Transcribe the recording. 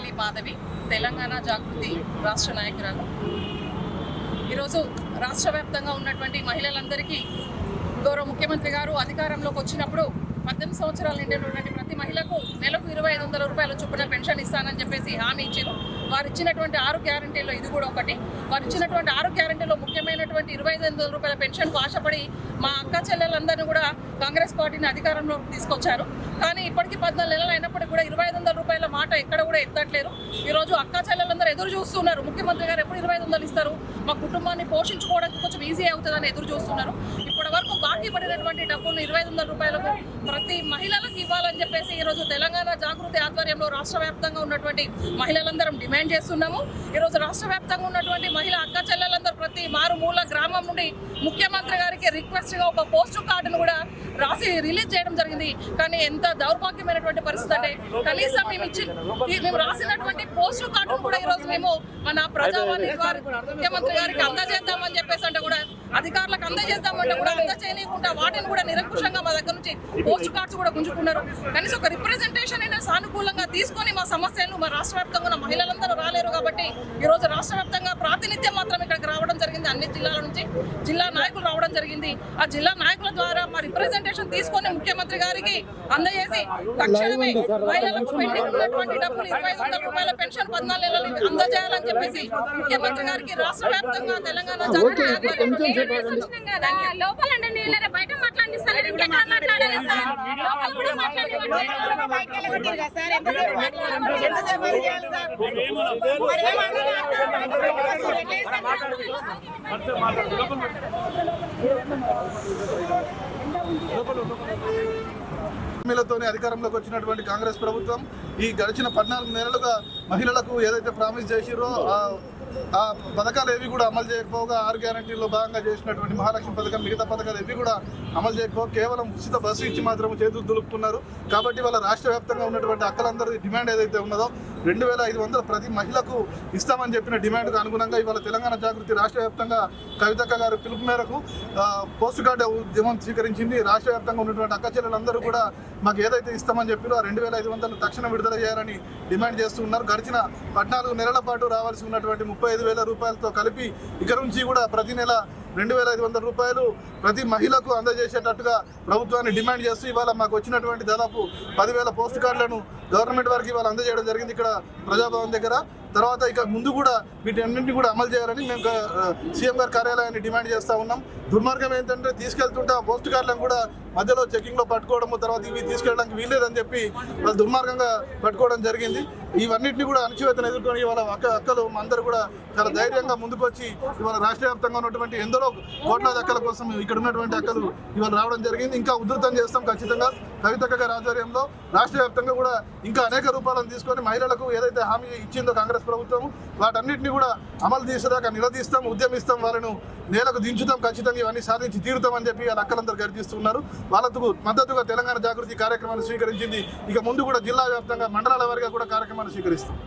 మారిపెల్లి మాధవి తెలంగాణ జాగృతి రాష్ట్ర నాయకురాలు. ఈరోజు రాష్ట్ర వ్యాప్తంగా ఉన్నటువంటి మహిళలందరికీ గౌరవ ముఖ్యమంత్రి గారు అధికారంలోకి వచ్చినప్పుడు పద్దెనిమిది సంవత్సరాల నిండినటువంటి ప్రతి మహిళకు నెలకు ఇరవై ఐదు వందల రూపాయల చొప్పున పెన్షన్ ఇస్తానని చెప్పేసి హామీ ఇచ్చారు. వారు ఇచ్చినటువంటి ఆరు గ్యారంటీలో ఇది కూడా ఒకటి. వారు ఇచ్చినటువంటి ఆరు గ్యారంటీలో ముఖ్యమైనటువంటి ఇరవై ఐదు వందల రూపాయల పెన్షన్కు ఆశపడి మా అక్క చెల్లెలందరినీ కూడా కాంగ్రెస్ పార్టీని అధికారంలోకి తీసుకొచ్చారు. కానీ ఇప్పటికీ పద్నాలుగు నెలలు అయినప్పటికీ కూడా ఇరవై ఐదు వందల రూపాయల మాట ఎక్కడ కూడా ఎత్తట్లేరు ఈ రోజు అక్క చెల్లెలందరూ ఎదురు చూస్తున్నారు. ముఖ్యమంత్రి గారు ఎప్పుడు ఇరవై ఐదు వందలు ఇస్తారు? మా కుటుంబాన్ని పోషించుకోవడానికి కొంచెం ఈజీ అవుతుందని ఎదురు చూస్తున్నారు. వరకు బాకీ పడినటువంటి డబ్బులు ఇరవై ఐదు వందల రూపాయలకు ప్రతి మహిళలకు ఇవ్వాలని చెప్పేసి ఈ రోజు తెలంగాణ జాగృతి ఆధ్వర్యంలో రాష్ట్ర వ్యాప్తంగా ఉన్నటువంటి మహిళలందరం డిమాండ్ చేస్తున్నాము. ఈ రోజు రాష్ట్ర వ్యాప్తంగా ఉన్నటువంటి మహిళ అక్క చెల్లెలందరూ ప్రతి మారుమూల గ్రామం నుండి ముఖ్యమంత్రి గారికి రిక్వెస్ట్గా ఒక పోస్ట్ కార్డును కూడా రాసి రిలీజ్ చేయడం జరిగింది. కానీ ఎంత దౌర్భాగ్యమైనటువంటి పరిస్థితి అంటే కనీసం మేము ఇచ్చి మేము రాసినటువంటి పోస్ట్ కార్డు కూడా ఈ రోజు మేము మన ప్రజావాణి ముఖ్యమంత్రి గారికి అందజేద్దామని చెప్పేసి అంటే కూడా అధికారులకు అందజేస్తామంటే కూడా అందజేయకుండా వాటిని కూడా నిరంకుశంగా మా దగ్గర నుంచి పోస్ట్ కార్డ్స్ కూడా గుంజుకున్నారు. కనీసం ఒక రిప్రజెంటేషన్ అయినా సానుకూలంగా తీసుకొని మా సమస్యలు మా రాష్ట్ర వ్యాప్తంగా ఉన్న మహిళలందరూ రాలేరు కాబట్టి ఈరోజు రాష్ట్ర వ్యాప్తంగా ప్రాతినిధ్యం మాత్రం ఇక్కడికి రావడం జరిగింది అన్ని జిల్లాల నుంచి. జిల్లా నాయకులు జరిగింది. ఆ జిల్లా నాయకుల ద్వారా మా రిప్రజెంటేషన్ తీసుకొని ముఖ్యమంత్రి గారికి అందజేసి తక్షణమే మహిళలకు పెండింగ్ ఉన్నటువంటి డబ్బులు ఇరవై వందల రూపాయల పెన్షన్ పద్నాలుగు నెలలు అందజేయాలని చెప్పేసి ముఖ్యమంత్రి గారికి రాష్ట్ర వ్యాప్తంగా తెలంగాణ ఆధ్వర్యంలో లోపల నీళ్ళ బయట మాట్లాడిస్తారు హామీలతోనే అధికారంలోకి వచ్చినటువంటి కాంగ్రెస్ ప్రభుత్వం ఈ గడిచిన పద్నాలుగు నెలలుగా మహిళలకు ఏదైతే ప్రామిస్ చేసిరో ఆ పథకాలు ఏవి కూడా అమలు చేయకపోగా ఆరు గ్యారంటీలో భాగంగా చేసినటువంటి మహాలక్ష్మి పథకం మిగతా పథకాలు ఏవి కూడా అమలు చేయకపోగా కేవలం ఉచిత బస్సు ఇచ్చి మాత్రం చేతులు దులుపుతున్నారు కాబట్టి వాళ్ళ రాష్ట్ర వ్యాప్తంగా ఉన్నటువంటి అక్కలందరి డిమాండ్ ఏదైతే ఉన్నదో రెండు వేల ఐదు వందలు ప్రతి మహిళకు ఇస్తామని చెప్పిన డిమాండ్కు అనుగుణంగా ఇవాళ తెలంగాణ జాగృతి రాష్ట్ర వ్యాప్తంగా కవితక్క గారు పిలుపు మేరకు ఆ, పోస్ట్ కార్డు ఉద్యమం స్వీకరించింది. రాష్ట్ర వ్యాప్తంగా ఉన్నటువంటి అక్క చెల్లెలందరూ కూడా మాకు ఏదైతే ఇస్తామని చెప్పారో ఆ రెండు వేల ఐదు వందలు తక్షణం విడుదల చేయాలని డిమాండ్ చేస్తున్నారు. గడిచిన పద్నాలుగు నెలల పాటు రావాల్సి ఉన్నటువంటి ముప్పై ఐదు వేల రూపాయలతో కలిపి ఇక నుంచి కూడా ప్రతి నెల రెండు వేల ఐదు వందల రూపాయలు ప్రతి మహిళకు అందజేసేటట్టుగా ప్రభుత్వాన్ని డిమాండ్ చేస్తూ ఇవాళ మాకు వచ్చినటువంటి దాదాపు పదివేల పోస్ట్ కార్డులను గవర్నమెంట్ వారికి ఇవాళ అందజేయడం జరిగింది ఇక్కడ ప్రజాభవన్ దగ్గర. తర్వాత ఇక ముందు కూడా వీటన్నింటినీ కూడా అమలు చేయాలని మేము సీఎం గారి కార్యాలయాన్ని డిమాండ్ చేస్తూ ఉన్నాం. దుర్మార్గం ఏంటంటే తీసుకెళ్తుంటే ఆ పోస్ట్ కార్డులను కూడా మధ్యలో చెకింగ్లో పట్టుకోవడము తర్వాత ఇవి తీసుకెళ్ళడానికి వీల్లేదని చెప్పి వాళ్ళు దుర్మార్గంగా పట్టుకోవడం జరిగింది. ఇవన్నింటినీ కూడా అణచివేతను ఎదుర్కొని ఇవాళ అక్క అక్కలు అందరూ కూడా చాలా ధైర్యంగా ముందుకొచ్చి ఇవాళ రాష్ట్ర వ్యాప్తంగా ఉన్నటువంటి ఎందరో కోట్లాది అక్కల కోసం ఇక్కడ ఉన్నటువంటి అక్కలు ఇవాళ రావడం జరిగింది. ఇంకా ఉధృతం చేస్తాం ఖచ్చితంగా. కవితక్క గారి ఆధ్వర్యంలో రాష్ట్ర వ్యాప్తంగా కూడా ఇంకా అనేక రూపాలను తీసుకొని మహిళలకు ఏదైతే హామీ ఇచ్చిందో కాంగ్రెస్ ప్రభుత్వం వాటన్నిటిని కూడా అమలు తీసేదాకా నిలదీస్తాం ఉద్యమిస్తాం వాళ్ళను నేలకు దించుతాం ఖచ్చితంగా ఇవన్నీ సాధించి తీరుతామని చెప్పి వాళ్ళ అక్కలందరూ గర్జిస్తున్నారు వాళ్ళకు మద్దతుగా తెలంగాణ జాగృతి కార్యక్రమాన్ని స్వీకరించింది. ఇక ముందు కూడా జిల్లా వ్యాప్తంగా మండలాల వారిగా కూడా కార్యక్రమాన్ని స్వీకరిస్తాం.